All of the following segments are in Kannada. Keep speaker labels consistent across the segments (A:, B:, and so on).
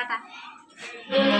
A: 拜拜 합.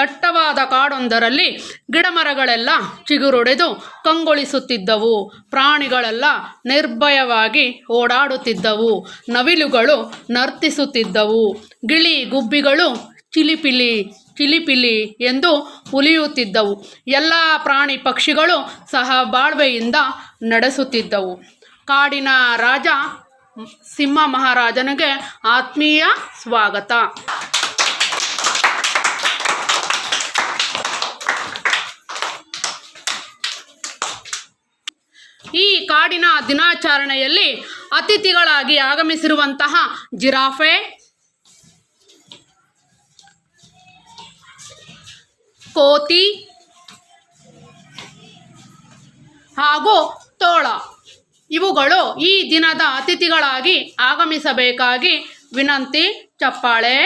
A: ದಟ್ಟವಾದ ಕಾಡೊಂದರಲ್ಲಿ ಗಿಡಮರಗಳೆಲ್ಲ ಚಿಗುರೊಡೆದು ಕಂಗೊಳಿಸುತ್ತಿದ್ದವು. ಪ್ರಾಣಿಗಳೆಲ್ಲ ನಿರ್ಭಯವಾಗಿ ಓಡಾಡುತ್ತಿದ್ದವು. ನವಿಲುಗಳು ನರ್ತಿಸುತ್ತಿದ್ದವು. ಗಿಳಿ ಗುಬ್ಬಿಗಳು ಚಿಲಿಪಿಲಿ ಚಿಲಿಪಿಲಿ ಎಂದು ಉಲಿಯುತ್ತಿದ್ದವು. ಎಲ್ಲ ಪ್ರಾಣಿ ಪಕ್ಷಿಗಳು ಸಹ ಬಾಳ್ವೆಯಿಂದ ನಡೆಸುತ್ತಿದ್ದವು. ಕಾಡಿನ ರಾಜ ಸಿಂಹ ಮಹಾರಾಜನಿಗೆ ಆತ್ಮೀಯ ಸ್ವಾಗತ. ಈ ಕಾಡಿನ ದಿನಾಚರಣೆಯಲ್ಲಿ ಅತಿಥಿಗಳಾಗಿ ಆಗಮಿಸಿರುವಂತಹ ಜಿರಾಫೆ, ಕೋತಿ ಹಾಗೂ ತೋಳ. ಇವುಗಳು ಈ ದಿನದ ಅತಿಥಿಗಳಾಗಿ ಆಗಮಿಸಬೇಕಾಗಿ ವಿನಂತಿ, ಚಪ್ಪಾಳೆ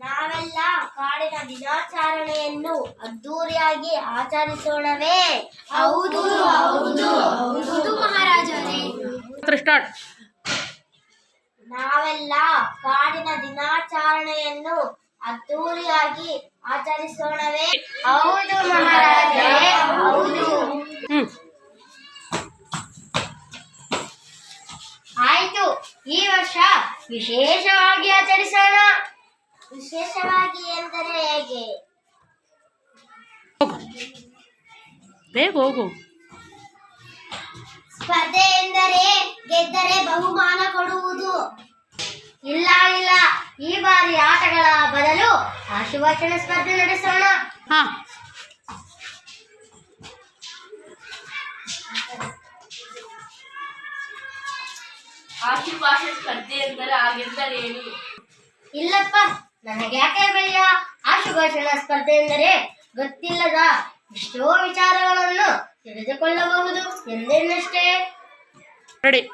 B: ನಾವೆಲ್ಲ ಕಾಡಿನ ದಿನಾಚರಣೆಯನ್ನು ಅದ್ದೂರಿಯಾಗಿ ಆಚರಿಸೋಣವೇ? ಹೌದು ಹೌದು ಹೌದು. ಮಹಾರಾಜರೇ.
A: ಸ್ಟಾರ್ಟ್
B: ನಾವೆಲ್ಲ ಕಾಡಿನ ದಿನಾಚರಣೆಯನ್ನು ಅದ್ದೂರಿಯಾಗಿ ಆಚರಿಸೋಣವೇ? ಹೌದು ಮಹಾರಾಜರೇ ಹೌದು. ಆಯ್ತು ಈ ವರ್ಷ ವಿಶೇಷವಾಗಿ ಆಚರಿಸೋಣ. ವಿಶೇಷವಾಗಿ ಎಂದರೆ ಹೇಗೆ?
A: ಬೇಗ ಹೋಗು.
B: ಸ್ಪರ್ಧೆ ಎಂದರೆ ಗೆದ್ದರೆ ಬಹುಮಾನ ಕೊಡುವುದು. ಇಲ್ಲ ಇಲ್ಲ. ಈ ಬಾರಿ ಆಟಗಳ ಬದಲು ಆಶೀರ್ವಚನ ಸ್ಪರ್ಧೆ ನಡೆಸೋಣ.
A: ಹಾ.
C: ಆಶುಭಾಷೆ ಸ್ಪರ್ಧೆ ಎಂದರೆ ಹಾಗೆಂದರೇನು
B: ಇಲ್ಲಪ್ಪ. ನನಗೆ ಯಾಕೆ ಭಯ? ಆಶುಭಾಷಣ ಸ್ಪರ್ಧೆ ಎಂದರೆ ಗೊತ್ತಿಲ್ಲದ ಎಷ್ಟೋ ವಿಚಾರಗಳನ್ನು ತಿಳಿದುಕೊಳ್ಳಬಹುದು ಎಂದೆನ್ನಷ್ಟೇ.
A: ರೆಡಿ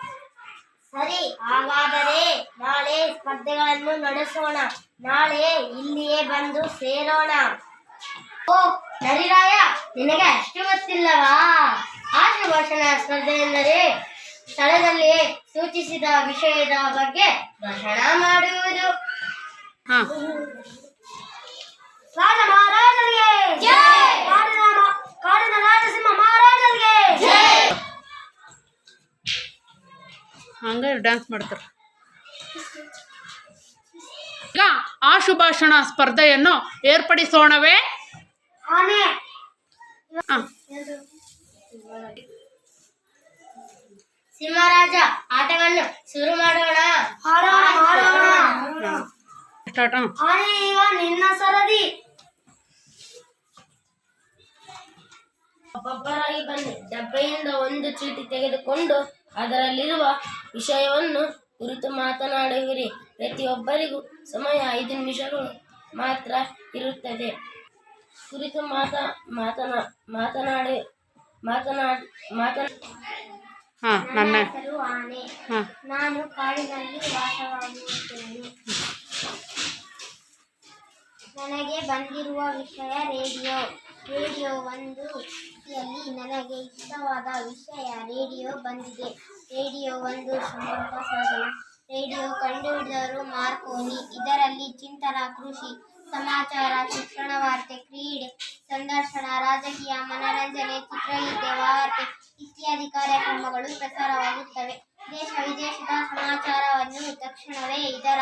B: ಸರಿ ಹಾಗಾದರೆ ನಾಳೆ ಸ್ಪರ್ಧೆಗಳನ್ನು ನಡೆಸೋಣ. ನಾಳೆ ಇಲ್ಲಿಯೇ ಬಂದು ಸೇರೋಣ. ಓ ನರಿರಾಯ ನಿನಗೆ ಅಷ್ಟು ಗೊತ್ತಿಲ್ಲವಾ? ಆಶುಭಾಷಣ ಸ್ಪರ್ಧೆ ಎಂದರೆ ಸ್ಥಳದಲ್ಲಿಯೇ ಸೂಚಿಸಿದ ವಿಷಯದ ಬಗ್ಗೆ ಭಾಷಣ ಮಾಡುವುದು.
A: ಹಂಗ ಡ್ಯಾನ್ಸ್ ಮಾಡ್ತಾರೆ. ಈಗ ಆಶುಭಾಷಣ ಸ್ಪರ್ಧೆಯನ್ನು ಏರ್ಪಡಿಸೋಣವೇ?
D: ಸಿಂಹರಾಜ ಆಟವನ್ನು ಶುರು ಮಾಡೋಣ.
A: ಸ್ಟಾರ್ಟ್
D: ಈಗ ನಿನ್ನ ಸರದಿ. ಒಬ್ಬೊಬ್ಬರಾಗಿ ಬನ್ನಿ ಡಬ್ಬೆಯಿಂದ ಒಂದು ಚೀಟಿ ತೆಗೆದುಕೊಂಡು ಅದರಲ್ಲಿರುವ ವಿಷಯವನ್ನು ಕುರಿತು ಮಾತನಾಡುವಿರಿ. ಪ್ರತಿಯೊಬ್ಬರಿಗೂ ಸಮಯ ಐದು ನಿಮಿಷಗಳು ಮಾತ್ರ ಇರುತ್ತದೆ. ಕುರಿತು ಮಾತ ಮಾತನಾ ಮಾತನಾಡಿ ಮಾತನಾಡಿ ಮಾತನಾ
A: ನನ್ನ
D: ಹೆಸರು ಆನೆ. ನಾನು ಕಾಡಿನಲ್ಲಿ ವಾಸವಾಗಿರುತ್ತೇನೆ. ನನಗೆ ಬಂದಿರುವ ವಿಷಯ ರೇಡಿಯೋ. ರೇಡಿಯೋ ಒಂದು ರೀತಿಯಲ್ಲಿ ನನಗೆ ಇಷ್ಟವಾದ ವಿಷಯ ರೇಡಿಯೋ ಬಂದಿದೆ. ರೇಡಿಯೋ ಒಂದು ಸಂಪರ್ಕ ಸಾಧನ. ರೇಡಿಯೋ ಕಂಡುಹಿಡಿದವರು ಮಾರ್ಕೋನಿ. ಇದರಲ್ಲಿ ಚಿಂತನ, ಕೃಷಿ, ಸಮಾಚಾರ, ಶಿಕ್ಷಣ ವಾರ್ತೆ, ಕ್ರೀಡೆ, ಸಂದರ್ಶನ, ರಾಜಕೀಯ, ಮನರಂಜನೆ, ಚಿತ್ರಗೀತೆ, ವಾರ್ತೆ ಇತ್ಯಾದಿ ಕಾರ್ಯಕ್ರಮಗಳು ಪ್ರಸಾರವಾಗುತ್ತವೆ. ದೇಶ ವಿದೇಶದ ಸಮಾಚಾರವನ್ನು ತಕ್ಷಣವೇ ಇದರ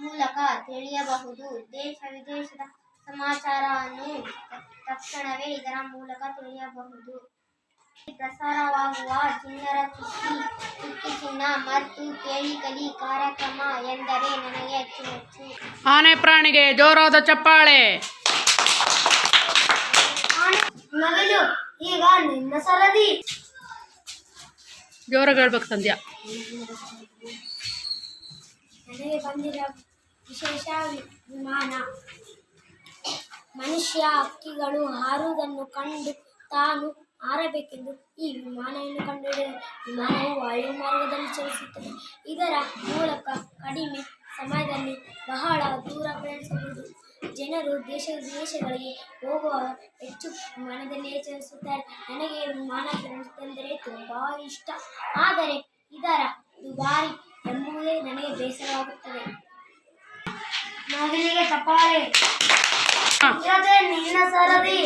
D: ಮೂಲಕ ತಿಳಿಯಬಹುದು. ದೇಶ ವಿದೇಶದ ಸಮಾಚಾರವನ್ನು ತ- ತಕ್ಷಣವೇ ಇದರ ಮೂಲಕ ತಿಳಿಯಬಹುದು. ಪ್ರಸಾರವಾಗುವ ಚಿನ್ನರ ಚುಕ್ಕಿ ಚುಕ್ಕಿ ಚಿನ್ನ ಮತ್ತು ಕೇಳಿ ಕಲಿ ಕಾರ್ಯಕ್ರಮ ಎಂದರೆ ನನಗೆ ಅಚ್ಚುಮೆಚ್ಚು
A: ಆನೆ ಪ್ರಾಣಿಗೆ ಜೋರಾದ ಚಪ್ಪಾಳೆ.
D: ನವಿಲು ಈಗ ನಿನ್ನ ಸರದಿ.
A: ಜೋರಾಗಿ ಹೇಳ್ಬೇಕು ಸಂಧ್ಯಾ.
D: ನನಗೆ ಬಂದಿರೋ ವಿಶೇಷ ವಿಮಾನ. ಮನುಷ್ಯ ಹಕ್ಕಿಗಳು ಹಾರುವುದನ್ನು ಕಂಡು ತಾನು ಹಾರಬೇಕೆಂದು ಈ ವಿಮಾನವನ್ನು ಕಂಡುಹಿಡಿದ ವಿಮಾನವು ವಾಯುಮಾರ್ಗದಲ್ಲಿ ಚಲಿಸುತ್ತದೆ. ಇದರ ಮೂಲಕ ಕಡಿಮೆ ಸಮಯದಲ್ಲಿ ಬಹಳ ದೂರ ಪ್ರಯಾಣಿಸಬಹುದು. ಜನರು ದೇಶ ವಿದೇಶಗಳಿಗೆ ಹೋಗುವ ಹೆಚ್ಚು ವಿಮಾನದಲ್ಲಿಯೇ ಚಲಿಸುತ್ತಾರೆ. ನನಗೆ ವಿಮಾನ ಪ್ರಯಾಣಿಸುತ್ತಂದರೆ ತುಂಬ ಇಷ್ಟ. ಆದರೆ ಇದರ ದುಬಾರಿ ಎಂಬುದೇ ನನಗೆ ಬೇಸರವಾಗುತ್ತದೆ. ನವಿಲಿಗೆ ಚಪ್ಪಾಳೆ ಇರದೆ ನಿನ್ನ ಸರದಿ.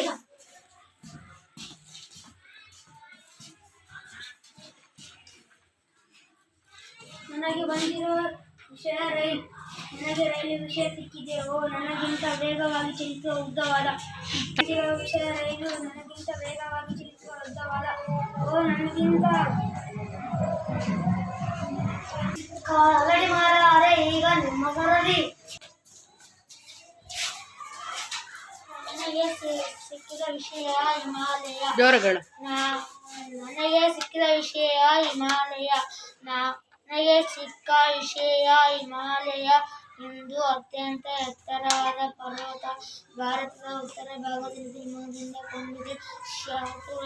D: ನನಗೆ ಬಂದಿರುವ ವಿಷಯ ರೈಲ್. ನನಗೆ ರೈಲು ವಿಷಯ ಸಿಕ್ಕಿದೆ. ಓ ನನಗಿಂತ ವೇಗವಾಗಿ ಚಲಿಸುವ ಉದ್ದವಾದ. ವಿಷಯ ರೈಲು ನನಗಿಂತ ವೇಗವಾಗಿ ಚಲಿಸುವ ಉದ್ದವಾದ. ಓ ನನಗಿಂತ. ಕಾಲಡಿ ಮಾರಾರೆ ವಿಷಯ ಹಿಮಾಲಯ. ಜೋರಗಳು. ನನಗೆ ಸಿಕ್ಕಿದ ವಿಷಯ ಹಿಮಾಲಯ. ನನಗೆ ಸಿಕ್ಕ ವಿಷಯ ಹಿಮಾಲಯ. ಇಂದು ಅತ್ಯಂತ ಎತ್ತರವಾದ ಪರ್ವತ. ಭಾರತದ ಉತ್ತರ ಭಾಗದಲ್ಲಿ ಹಿಮದಿಂದ ಕೊಂಡಿದೆ.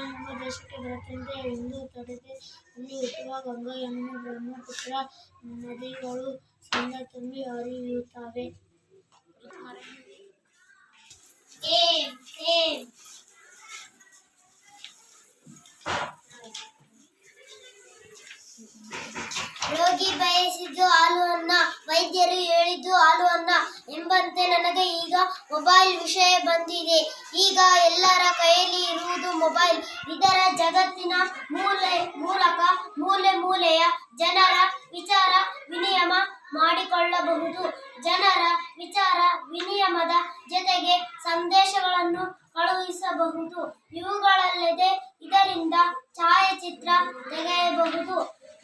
D: ಎಂಬ ದೇಶಕ್ಕೆ ಬರುತ್ತಂತೆ ಎಂದು ತಡೆದೆ ಇಲ್ಲಿ ಹುಟ್ಟುವ ಗಂಗಾ ಯಮುನಾ ಬ್ರಹ್ಮಪುತ್ರ ನದಿಗಳು ಸಣ್ಣ ತುಂಬಿ ಹರಿಯುತ್ತವೆ. ಮೊಬೈಲ್ ಇದರ ಜಗತ್ತಿನ ಮೂಲೆ ಮೂಲಕ ಮೂಲೆ ಮೂಲೆಯ ಜನರ ವಿಚಾರ ವಿನಿಯಮ ಮಾಡಿಕೊಳ್ಳಬಹುದು. ಜನರ ವಿಚಾರ ವಿನಿಯಮದ ಜೊತೆಗೆ ಸಂದೇಶಗಳನ್ನು ಕಳುಹಿಸಬಹುದು. ಇವುಗಳಲ್ಲದೆ ಇದರಿಂದ ಛಾಯಾಚಿತ್ರ ತೆಗೆಯಬಹುದು,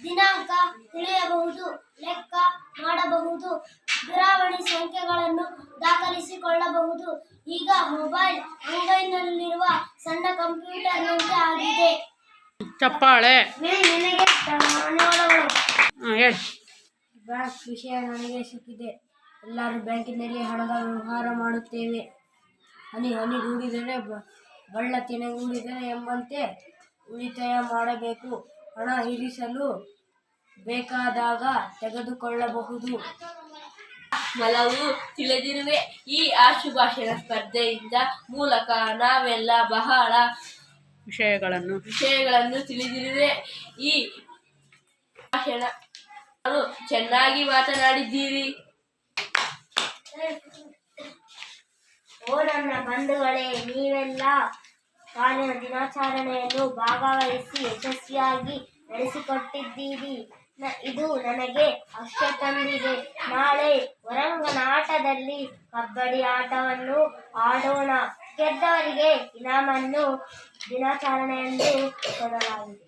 D: ದಿನಾಂಕ ತಿಳಿಯಬಹುದು, ಲೆಕ್ಕ ಮಾಡಬಹುದು. ದೂರವಾಣಿ ಸಂಖ್ಯೆಗಳನ್ನು ದಾಖಲಿಸಿಕೊಳ್ಳಬಹುದು ಈಗ ಮೊಬೈಲ್ ಅಂಗೈನಲ್ಲಿರುವ ಸಣ್ಣ ಕಂಪ್ಯೂಟರ್ನಂತೆ ಆಗಿದೆ.
A: ಚಪ್ಪಾಳೆ.
D: ನಿನಗೆ
A: ಹೇಳಿ.
D: ಬ್ಯಾಂಕ್ ವಿಷಯ ನನಗೆ ಸಿಕ್ಕಿದೆ. ಎಲ್ಲರೂ ಬ್ಯಾಂಕಿನಲ್ಲಿ ಹಣದ ವ್ಯವಹಾರ ಮಾಡುತ್ತೇವೆ. ಹನಿ ಹನಿಗೂಡಿದರೆ ಬ- ಬಳ್ಳ ತೆನೆಗೂಡಿದರೆ ಎಂಬಂತೆ ಉಳಿತಾಯ ಮಾಡಬೇಕು. ಹಣ ಇರಿಸಲು ಬೇಕಾದಾಗ ತೆಗೆದುಕೊಳ್ಳಬಹುದು.
C: ಮಲವು ತಿಳಿದಿರುವೆ. ಈ ಆಶುಭಾಷಣ ಸ್ಪರ್ಧೆಯಿಂದ ಮೂಲಕ ನಾವೆಲ್ಲ ಬಹಳ
A: ವಿಷಯಗಳನ್ನು
C: ವಿಷಯಗಳನ್ನು ತಿಳಿದಿರುವೆ. ಈ ಭಾಷಣ ನಾನು ಚೆನ್ನಾಗಿ ಮಾತನಾಡಿದ್ದೀರಿ.
D: ಓ ನನ್ನ ಬಂಧುಗಳೇ ನೀವೆಲ್ಲ ಕಾಲಿನ ದಿನಾಚರಣೆಯನ್ನು ಭಾಗವಹಿಸಿ ಯಶಸ್ವಿಯಾಗಿ ನಡೆಸಿಕೊಟ್ಟಿದ್ದೀರಿ. ಇದು ನನಗೆ ಹರ್ಷ ತಂದಿದೆ ನಾಳೆ ಹೊರಂಗನ ಆಟದಲ್ಲಿ ಕಬಡ್ಡಿ ಆಟವನ್ನು ಆಡೋಣ. ಗೆದ್ದವರಿಗೆ ಇನಾಮನ್ನು ದಿನಾಚರಣೆಯಂದು ಕೊಡಲಾಗಿದೆ.